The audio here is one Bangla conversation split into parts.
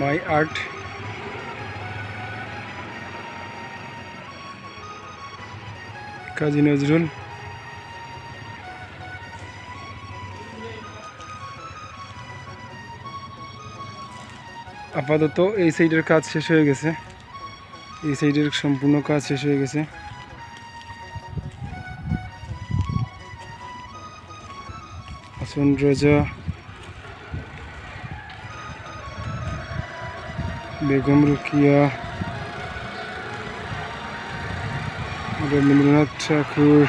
মাই আর্ট কাজী নজরুল আপাতত এই সাইডের কাজ শেষ হয়ে গেছে। এই সাইডের সম্পূর্ণ কাজ শেষ হয়ে গেছে। হাসন রাজা। বেগম রুকিয়া রবীন্দ্রনাথ ঠাকুর।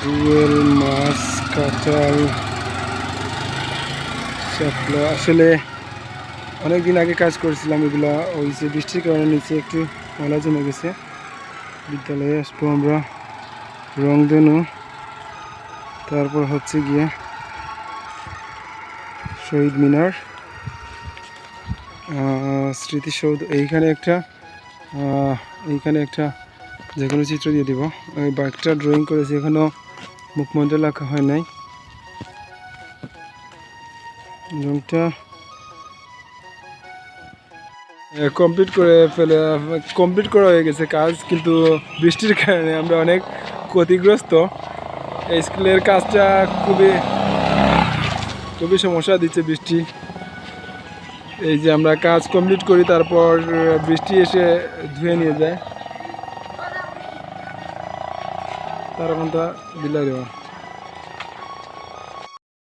দুয়েল মাছ, কাঁঠাল, শাপলা। আসলে অনেক দিন আগে কাজ করছিলাম এগুলা, ওই যে বৃষ্টির কারণে নিচে একটু ময়লা জমে গেছে। বিদ্যালয়ে আসব আমরা। রংধনু। তারপর হচ্ছে গিয়ে শহীদ মিনার স্মৃতিসৌধ। এইখানে একটা এইখানে একটা যে কোনো চিত্র দিয়ে দিব। ওই বাইকটা ড্রয়িং করেছি এখনও মুখমন্ডল লেখা হয় নাই। কমপ্লিট করে ফেলে কমপ্লিট করা হয়ে গেছে কাজ, কিন্তু বৃষ্টির কারণে আমরা অনেক ক্ষতিগ্রস্ত। স্কুলের কাজটা খুবই খুবই সমস্যা দিচ্ছে বৃষ্টি। এই যে আমরা কাজ কমপ্লিট করি, তারপর বৃষ্টি এসে ধুয়ে নিয়ে যায়। তার ঘণ্টা বিলাই দেওয়া।